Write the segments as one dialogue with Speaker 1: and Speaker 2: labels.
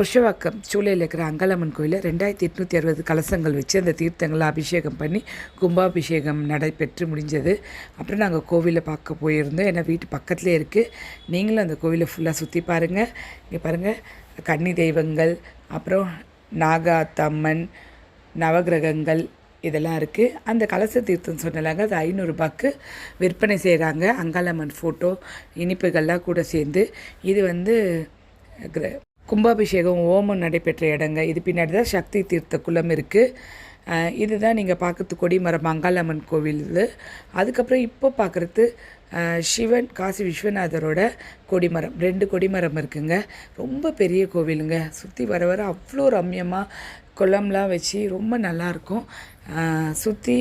Speaker 1: புருஷவாக்கம் சூளையில் இருக்கிற அங்காளம்மன் கோயிலில் ரெண்டாயிரத்தி எட்நூற்றி அறுபது கலசங்கள் வச்சு அந்த தீர்த்தங்களை அபிஷேகம் பண்ணி கும்பாபிஷேகம் நடைபெற்று முடிஞ்சது. அப்புறம் நாங்கள் கோவிலை பார்க்க போயிருந்தோம். ஏன்னா வீட்டு பக்கத்துலேயே இருக்குது நீங்களும் அந்த கோவிலை ஃபுல்லாக சுற்றி பாருங்கள் இங்கே பாருங்கள் கன்னி தெய்வங்கள் அப்புறம் நாகாத்தம்மன் நவகிரகங்கள் இதெல்லாம் இருக்குது அந்த கலச தீர்த்தம் சொன்னலாங்க. அது ஐநூறுரூபாக்கு விற்பனை செய்கிறாங்க அங்காளம்மன் ஃபோட்டோ இனிப்புகள்லாம் கூட சேர்ந்து. இது வந்து கிர- கும்பாபிஷேகம் ஓமம் நடைபெற்ற இடங்க. இது பின்னாடி தான் சக்தி தீர்த்த குளம் இருக்குது இதுதான் நீங்கள் பார்க்கறது கொடிமரம் மங்காளம்மன் கோவில் இது. அதுக்கப்புறம் இப்போ பார்க்குறது சிவன் காசி விஸ்வநாதரோட கொடிமரம் ரெண்டு கொடிமரம் இருக்குங்க. ரொம்ப பெரிய கோவிலுங்க. சுற்றி வர வர அவ்வளோ ரம்யமாக குளம்லாம் வச்சு ரொம்ப நல்லாயிருக்கும் சுற்றி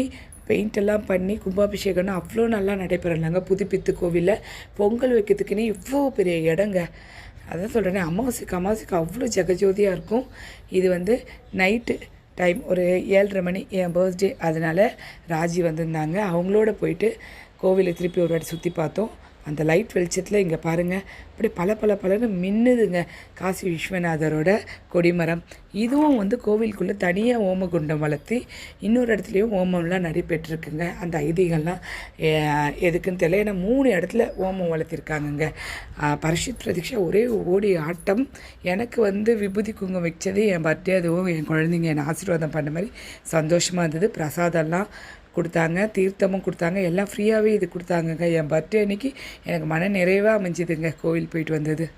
Speaker 1: பெயிண்ட் எல்லாம் பண்ணி கும்பாபிஷேகம்னு அவ்வளோ நல்லா நடைபெறலாங்க புதுப்பித்து கோவிலில் பொங்கல் வைக்கிறதுக்குன்னு இவ்வளோ பெரிய இடங்க. அதான் சொல்கிறேனே அமாவாசைக்கு அமாவாசைக்கு அவ்வளோ ஜெகஜோதியாக இருக்கும். இது வந்து நைட்டு டைம் ஒரு ஏழரை மணி என் பர்த்டே அதனால் ராஜி வந்திருந்தாங்க. அவங்களோட போயிட்டு கோவிலை திருப்பி ஒரு வாட்டி சுற்றி பார்த்தோம். அந்த லைட் வெளிச்சத்தில் இங்கே பாருங்கள் அப்படி பல பல பலன்னு மின்னுதுங்க. காசி விஸ்வநாதரோட கொடிமரம். இதுவும் வந்து கோவிலுக்குள்ளே தனியாக ஓமகுண்டம் வளர்த்தி இன்னொரு இடத்துலையும் ஓமம்லாம் நடைபெற்றிருக்குங்க அந்த ஐதீகம்லாம் எதுக்குன்னு தெரியல. ஏன்னா மூணு இடத்துல ஓமம் வளர்த்திருக்காங்கங்க. பரிஷித் பிரதீஷா ஒரே ஓடி ஆட்டம். எனக்கு வந்து விபூதி குங்குமம் வச்சது என் பர்த்டே அதுவும் என் குழந்தைங்க என்னை ஆசீர்வாதம் பண்ண மாதிரி சந்தோஷமாக இருந்தது. பிரசாதம்லாம் கொடுத்தாங்க தீர்த்தமும் கொடுத்தாங்க எல்லாம் ஃப்ரீயாகவே இது கொடுத்தாங்கங்க. என் பர்த்டே அன்னைக்கு எனக்கு மன நிறைவாக அமைஞ்சுதுங்க கோவில் போயிட்டு வந்தது.